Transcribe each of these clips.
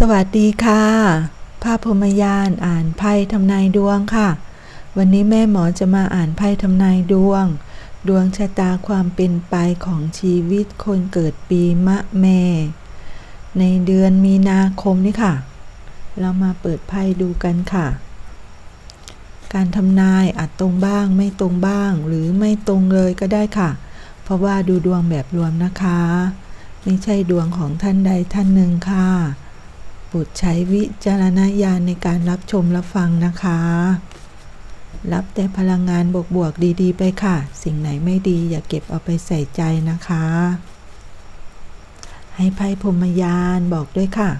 สวัสดีค่ะ ภาพพรมยานอ่านไพ่ทำนายดวงค่ะ วันนี้แม่หมอจะมาอ่านไพ่ทำนายดวง ดวงชะตาความเป็นไปของชีวิตคนเกิดปีมะแม่ ในเดือนมีนาคมนี่ค่ะ เรามาเปิดไพ่ดูกันค่ะ การทำนายอาจตรงบ้างไม่ตรงบ้าง หรือไม่ตรงเลยก็ได้ค่ะ เพราะว่าดูดวงแบบรวมนะคะ ไม่ใช่ดวงของท่านใดท่านหนึ่งค่ะ โปรใช้วิจารณญาณในการรับชมรับฟังนะคะ รับแต่พลังงานบวกๆดีๆ ไปค่ะ สิ่งไหนไม่ดีอย่าเก็บเอาไปใส่ใจนะคะ ให้ไพ่พรมยานบอกด้วยค่ะ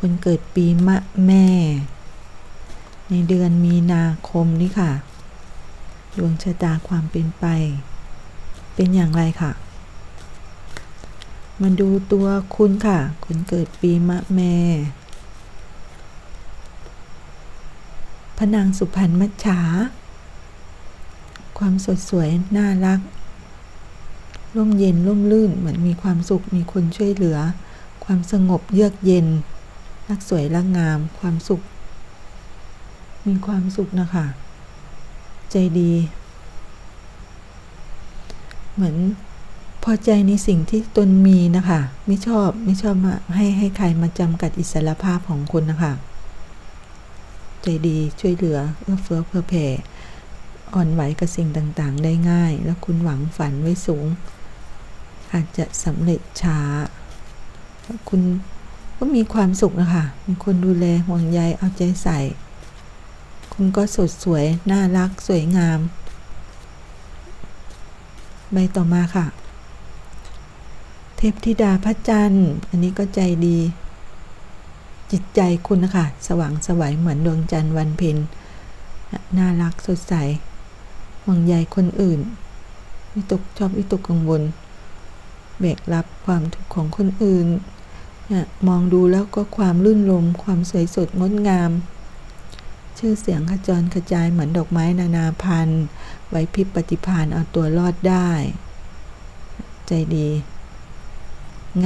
คนเกิดปีมะแม่ ในเดือนมีนาคมนี้ค่ะ ดวงชะตาความเป็นไป เป็นอย่างไรค่ะ มาดูตัวคุณค่ะ คุณเกิดปีมะแม่พนางสุพรรณมัจฉา ความสดสวยน่ารัก ร่มเย็นร่มลื่นเหมือนมีความสุขมีคนช่วยเหลือ ความสงบเยือกเย็น รักสวยรักงาม ความสุข มีความสุขนะคะ ใจดี เหมือน พอใจในสิ่งที่ตนมีนะคะ ไม่ชอบไม่ชอบมาให้ให้ใครมาจำกัดอิสรภาพของคุณนะคะ ใจดีช่วยเหลือเอื้อเฟื้อเผื่อแผ่อ่อนไหวกับสิ่งต่างๆ ได้ง่าย แล้วคุณหวังฝันไว้สูง อาจจะสำเร็จช้า คุณก็มีความสุขนะคะ มีคนดูแลห่วงใยเอาใจใส่ คุณก็สดสวย น่ารัก สวยงาม ใบต่อมาค่ะ พธิดาพระจันทร์ อันนี้ก็ใจดี จิตใจคุณนะคะสว่างสวัยเหมือนดวงจันทร์วันเพ็ญน่ารักสดใสห่วงใยคนอื่น วิตกชอบวิตกกังวลแบกรับความทุกข์ของคนอื่นมองดูแล้วก็ความลื่นลม ความสวยสดงดงาม ชื่อเสียงขจรกระจายเหมือนดอกไม้นานาพันธุ์ ไว้พิบปฏิพานเอาตัวรอดได้ ใจดี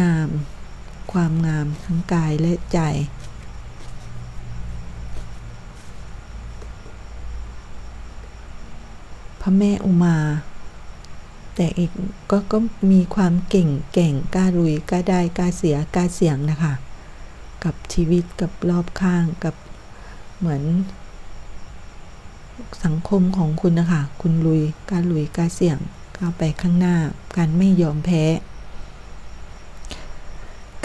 งาม ความงามทั้งกายและใจ พระแม่อุมา แต่อีกก็ก็มีความเก่งแก่งกล้าลุยกล้าได้กล้าเสียกล้าเสียงนะคะ กับชีวิตกับรอบข้างกับเหมือนสังคมของคุณนะคะ คุณลุยกล้าลุยกล้าเสี่ยงก้าวไปข้างหน้า การไม่ยอมแพ้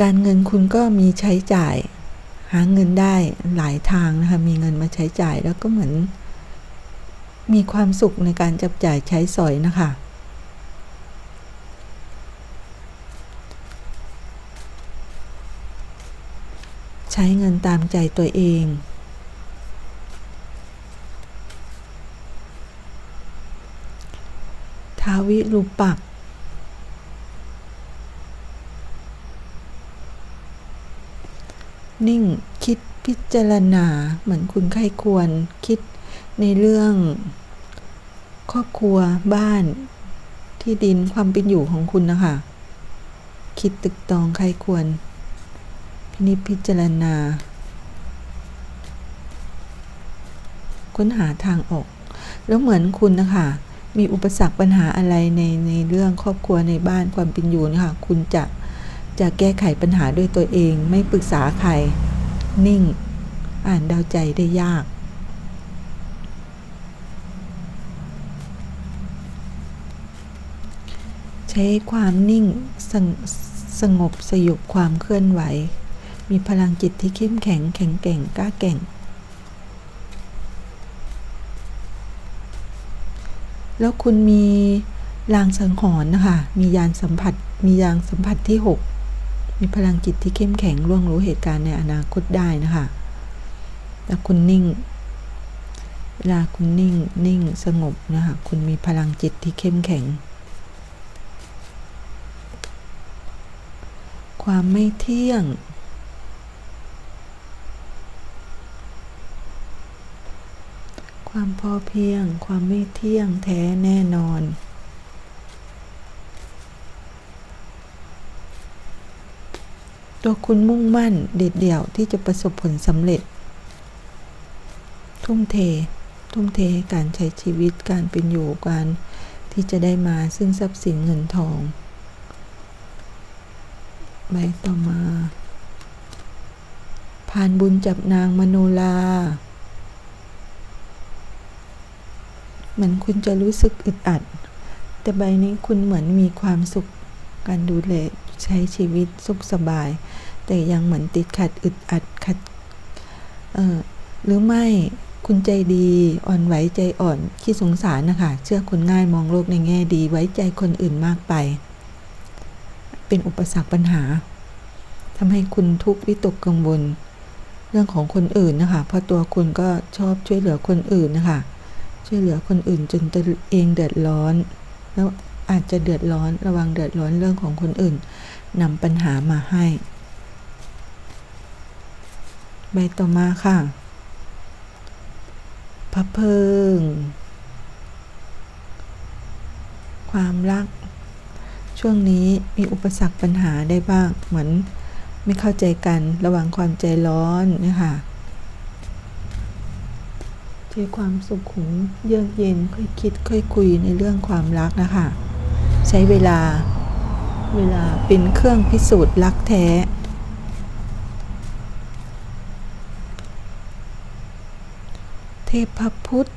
การเงินคุณก็มีใช้จ่าย หาเงินได้หลายทางนะคะมีเงินมาใช้จ่ายแล้วก็เหมือน มีความสุขในการจับจ่ายใช้สอยนะคะใช้เงินตามใจตัวเอง ทาวิรูปัก นิ่ง คิดพิจารณาเหมือนคุณใครควรคิดในเรื่อง ครอบครัวบ้าน ที่ดินความเป็นอยู่ของคุณนะคะ คิดตึกตองใครควร พินิจพิจารณา ค้นหาทางออก แล้วเหมือนคุณนะคะมีอุปสรรคปัญหาอะไรในในเรื่องครอบครัวในบ้านความเป็นอยู่นะคะคุณจะ จะแก้ไขปัญหาด้วยตัวเองไม่ปรึกษาใคร นิ่ง อ่านดาวใจได้ยาก ใช้ความนิ่งสงสงบสยบความเคลื่อนไหว มีพลังจิตที่เข้มแข็งแข็งแกร่งกล้าแก่ง แล้วคุณมีลางสังหรณ์นะคะ มียานสัมผัส มียานสัมผัสที่ 6 มีพลังจิตที่เข้มแข็งล่วงรู้เหตุการณ์ในอนาคตได้นะคะแล้วคุณนิ่ง เวลาคุณนิ่งนิ่งสงบนะคะคุณมีพลังจิตที่เข้มแข็ง ความไม่เที่ยงความพอเพียง ความไม่เที่ยงแท้แน่นอน ตัวคุณมุ่งมั่นเด็ดเดี่ยวที่จะประสบผลสำเร็จ ทุ่มเท ทุ่มเทการใช้ชีวิตการเป็นอยู่การที่จะได้มาซึ่งทรัพย์สินเงินทองใบต่อมาผ่านบุญจับนางมโนลาเหมือนคุณจะรู้สึกอึดอัด แต่ใบนี้คุณเหมือนมีความสุขการดูแล ใช้ชีวิตสุขสบาย แต่ยังเหมือนติดขัดอึดอัดขัดหรือไม่คุณใจดีอ่อนไหวใจอ่อนขี้สงสารนะคะ เชื่อคนง่ายมองโลกในแง่ดีไว้ใจคนอื่นมากไป เป็นอุปสรรคปัญหาทำให้คุณทุกข์วิตกกังวลเรื่องของคนอื่นนะคะ เพราะตัวคุณก็ชอบช่วยเหลือคนอื่นนะคะ ช่วยเหลือคนอื่นจนตัวเองเดือดร้อน แล้วอาจจะเดือดร้อนระวังเดือดร้อนเรื่องของคนอื่น นำปัญหามาให้ ใบต่อมาค่ะพระเพิง ความรัก ช่วงนี้มีอุปสรรคปัญหาได้บ้าง เหมือนไม่เข้าใจกันระหว่างความใจร้อนนะคะใจความสุขุมเยือกเย็นค่อยคิดค่อยคุยในเรื่องความรักนะคะ ใช้เวลา เวลาเป็นเครื่องพิสูจน์รักแท้ เทพพุทธ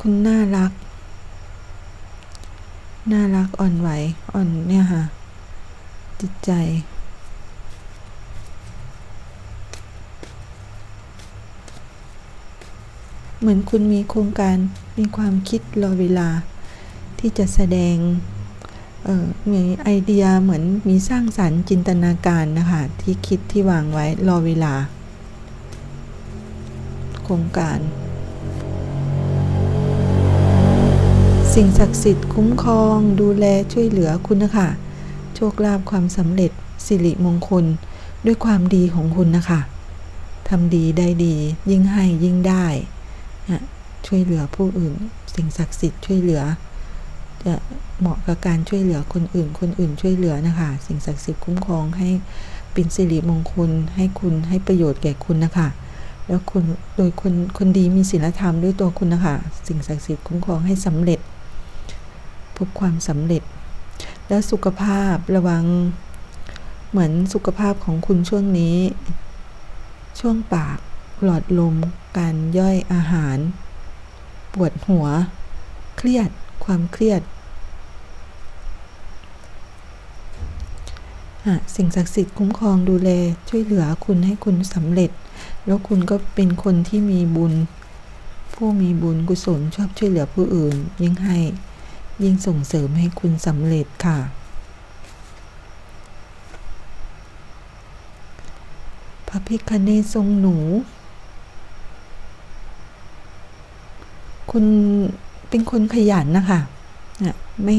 คุณน่ารัก น่ารักอ่อนไหว อ่อนเนี่ยค่ะ จิตใจ เหมือนคุณมีโครงการมีความคิดรอเวลา ที่จะแสดงมีไอเดียเหมือนมีสร้างสรรค์จินตนาการนะคะ ที่คิดที่วางไว้รอเวลา โครงการ สิ่งศักดิ์สิทธิ์คุ้มครองดูแลช่วยเหลือคุณนะคะโชคลาภความสำเร็จสิริมงคลด้วยความดีของคุณนะคะทำดีได้ดี ยิ่งให้ยิ่งได้ ช่วยเหลือผู้อื่น สิ่งศักดิ์สิทธิ์ช่วยเหลือ จะเหมาะกับการช่วยเหลือคนอื่น คนอื่นช่วยเหลือนะคะ สิ่งศักดิ์สิทธิ์คุ้มครองให้เป็นสิริมงคลให้คุณให้ประโยชน์แก่คุณนะคะ แล้วคุณโดยคนคนดีมีศีลธรรมด้วยตัวคุณนะคะ สิ่งศักดิ์สิทธิ์คุ้มครองให้สำเร็จ พบความสำเร็จ แล้วสุขภาพระวังเหมือนสุขภาพของคุณช่วงนี้ ช่วงปากหลอดลม การย่อยอาหาร ปวดหัว เครียด ความเครียด สิ่งศักดิ์สิทธิ์คุ้มครองดูแลช่วยเหลือคุณให้คุณสำเร็จ แล้วคุณก็เป็นคนที่มีบุญ ผู้มีบุญกุศลชอบช่วยเหลือผู้อื่น ยิ่งให้ยิ่งส่งเสริมให้คุณสำเร็จค่ะพระพิคเนศทรงหนู คุณ เป็นคนขยันนะคะนะไม่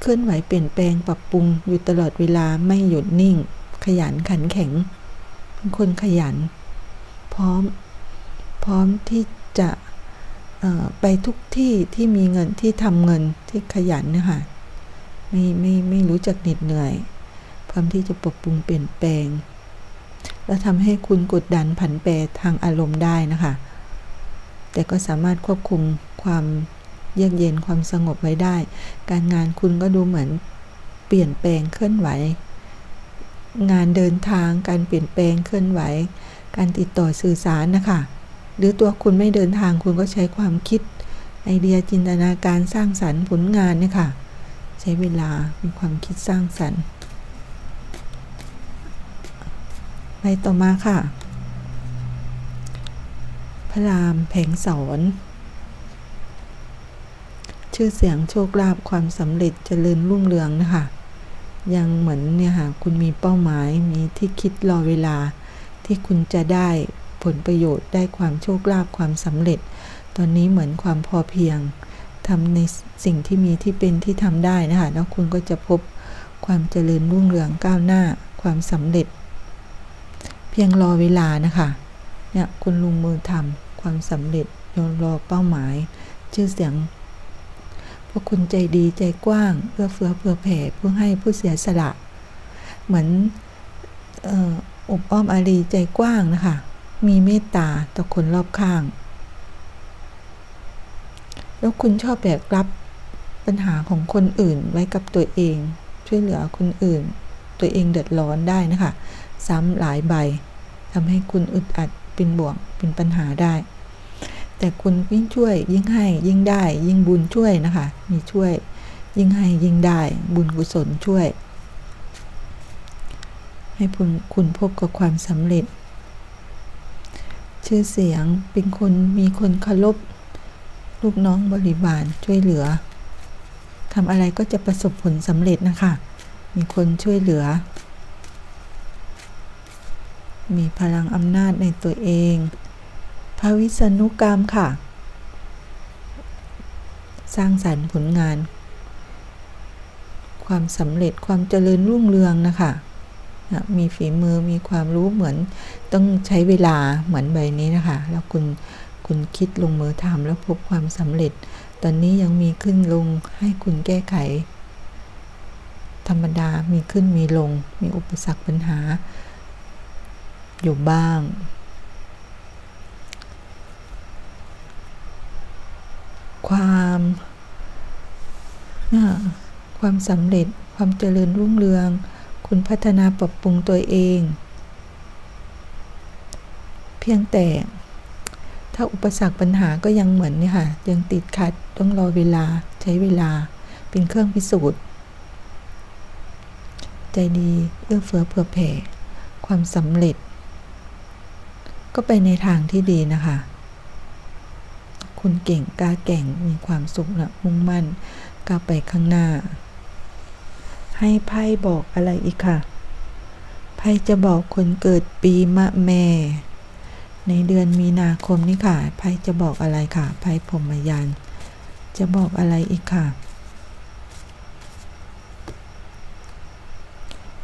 เคลื่อนไหวเปลี่ยนแปลงปรับปรุงอยู่ตลอดเวลาไม่หยุดนิ่ง ขยันขันแข็งเป็นคนขยัน พร้อมพร้อมที่จะไปทุกที่ที่มีเงินที่ทำเงินที่ขยันนะคะไม่ไม่ไม่รู้จักเหน็ดเหนื่อยพร้อมที่จะปรับปรุงเปลี่ยนแปลง แล้วทำให้คุณกดดันผันแปรทางอารมณ์ได้นะคะ แต่ก็สามารถควบคุมความเยือกเย็นความสงบไว้ได้ การงานคุณก็ดูเหมือนเปลี่ยนแปลงเคลื่อนไหว งานเดินทางการเปลี่ยนแปลงเคลื่อนไหว การติดต่อสื่อสารนะคะ หรือตัวคุณไม่เดินทางคุณก็ใช้ความคิด ไอเดียจินตนาการสร้างสรรค์ผลงานเนี่ยค่ะ ใช้เวลามีความคิดสร้างสรรค์ไปต่อมาค่ะ พระรามแผงสอนชื่อเสียงโชคลาภความสำเร็จเจริญรุ่งเรืองนะคะ ยังเหมือนเนี่ยค่ะคุณมีเป้าหมายมีที่คิดรอเวลาที่คุณจะได้ผลประโยชน์ได้ความโชคลาภความสำเร็จ ตอนนี้เหมือนความพอเพียงทำในสิ่งที่มีที่เป็นที่ทำได้นะคะแล้วคุณก็จะพบความเจริญรุ่งเรืองก้าวหน้าความสำเร็จ เพียงรอเวลานะคะ เนี่ยคุณลงมือทำความสำเร็จยอรอเป้าหมาย ชื่อเสียงเพราะคุณใจดีใจกว้างเพื่อเฟื้อเผื่อแผ่ผู้ให้ผู้เสียสละ เหมือนเอ่ออบอ้อมอารีใจกว้างนะคะ มีเมตตาต่อคนรอบข้าง แล้วคุณชอบแบกรับปัญหาของคนอื่นไว้กับตัวเอง ช่วยเหลือคนอื่น ตัวเองเดือดร้อนได้นะคะ ซ้ำหลายใบทำให้คุณอึดอัด เป็นบ่วงเป็นปัญหาได้ แต่คุณยิ่งช่วย ยิ่งให้ยิ่งได้ ยิ่งบุญช่วยนะคะ มีช่วย ยิ่งให้ยิ่งได้ บุญกุศลช่วย ให้คุณคุณพบกับความสำเร็จ ชื่อเสียงเป็นคนมีคนเคารพลูกน้องบริบาลช่วยเหลือทำอะไรก็จะประสบผลสำเร็จนะคะ มีคนช่วยเหลือ มีพลังอำนาจในตัวเองภาวิษณุกรรมค่ะ สร้างสรรค์ผลงาน ความสำเร็จความเจริญรุ่งเรืองนะคะนะมีฝีมือมีความรู้เหมือนต้องใช้เวลาเหมือนใบนี้นะคะ แล้วคุณคุณคิดลงมือทำแล้วพบความสำเร็จ ตอนนี้ยังมีขึ้นลงให้คุณแก้ไข ธรรมดามีขึ้นมีลง มีอุปสรรคปัญหา อยู่บ้าง ความความสำเร็จความเจริญรุ่งเรือง คุณพัฒนาปรับปรุงตัวเอง เพียงแต่ ถ้าอุปสรรคปัญหาก็ยังเหมือนนี่ค่ะ ยังติดขัดต้องรอเวลาใช้เวลาเป็นเครื่องพิสูจน์ ใจดีเอื้อเฟื้อเผื่อแผ่ ความสำเร็จ ก็ไปในทางที่ดีนะคะ คุณเก่งกล้าแก่งมีความสุขนะมุ่งมั่นกล้าไปข้างหน้า ให้ไพ่บอกอะไรอีกค่ะ ไพ่จะบอกคนเกิดปีมะแม่ ในเดือนมีนาคมนี้ค่ะ ไพ่จะบอกอะไรค่ะ ไพ่พรมยานจะบอกอะไรอีกค่ะ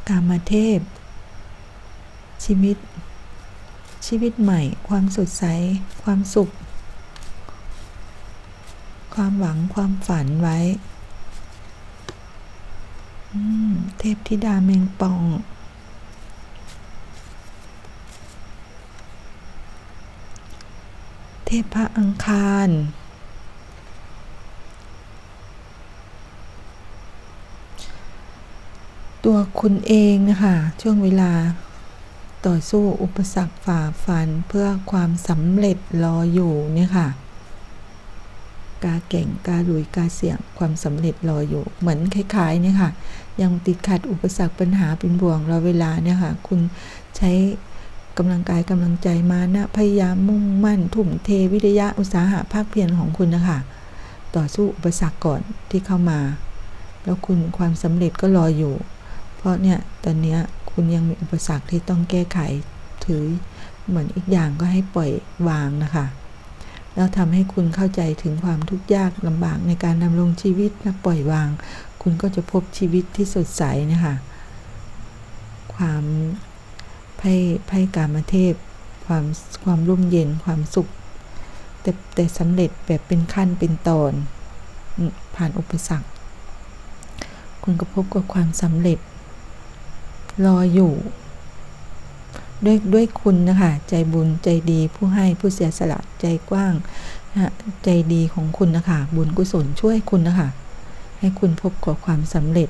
กามเทพ ชีวิต ชีวิตใหม่ ความสดใส ความสุข ความหวังความฝันไว้ เทพธิดาแมงปอง เทพพระอังคารตัวคุณเองนะคะช่วงเวลา ต่อสู้อุปสรรคฝ่าฟันเพื่อความสำเร็จรออยู่เนี่ยค่ะกาเก่งกาลุยกาเสี่ยงความสำเร็จรออยู่ เหมือนคล้ายๆเนี่ยค่ะ ยังติดขัดอุปสรรคปัญหาเป็นบ่วงรอเวลาเนี่ยค่ะ คุณใช้กำลังกายกำลังใจมานะพยายามมุ่งมั่นทุ่มเทวิทยาอุตสาหะภาคเพียรของคุณนะคะต่อสู้อุปสรรคก่อนที่เข้ามา แล้วคุณความสำเร็จก็รออยู่ ราะเนี่ยตอนเนี้ยคุณยังมีอุปสรรคที่ต้องแก้ไขถือเหมือนอีกอย่างก็ให้ปล่อยวางนะคะ แล้วทำให้คุณเข้าใจถึงความทุกข์ยากลำบากในการดำรงชีวิตและปล่อยวาง คุณก็จะพบชีวิตที่สดใสนะคะ ความไพ่ไพ่กามเทพ ความความร่มเย็นความสุข แต่แต่สำเร็จแบบเป็นขั้นเป็นตอน ผ่านอุปสรรค คุณก็พบกับความสำเร็จ รออยู่ ด้วยด้วยคุณนะคะ ใจบุญใจดีผู้ให้ผู้เสียสละใจกว้างนะใจดีของคุณนะคะ บุญกุศลช่วยคุณนะคะ ให้คุณพบกับความสำเร็จ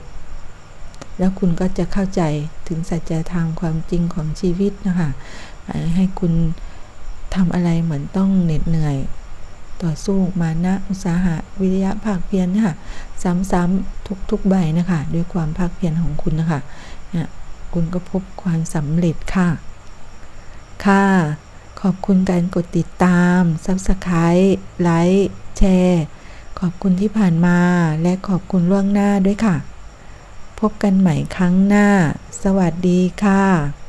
แล้วคุณก็จะเข้าใจถึงสัจธรรมความจริงของชีวิตนะคะ ให้คุณทำอะไรเหมือนต้องเหน็ดเหนื่อย ต่อสู้มานะอุตสาหะวิริยะภาคเพียรนะคะซ้ำๆทุกๆใบนะคะ ด้วยความภาคเพียรของคุณนะคะนะ คุณก็พบความสำเร็จค่ะ ค่ะ ขอบคุณการกดติดตาม Subscribe ไลค์แชร์ขอบคุณที่ผ่านมาและขอบคุณล่วงหน้าด้วยค่ะ พบกันใหม่ครั้งหน้า สวัสดีค่ะ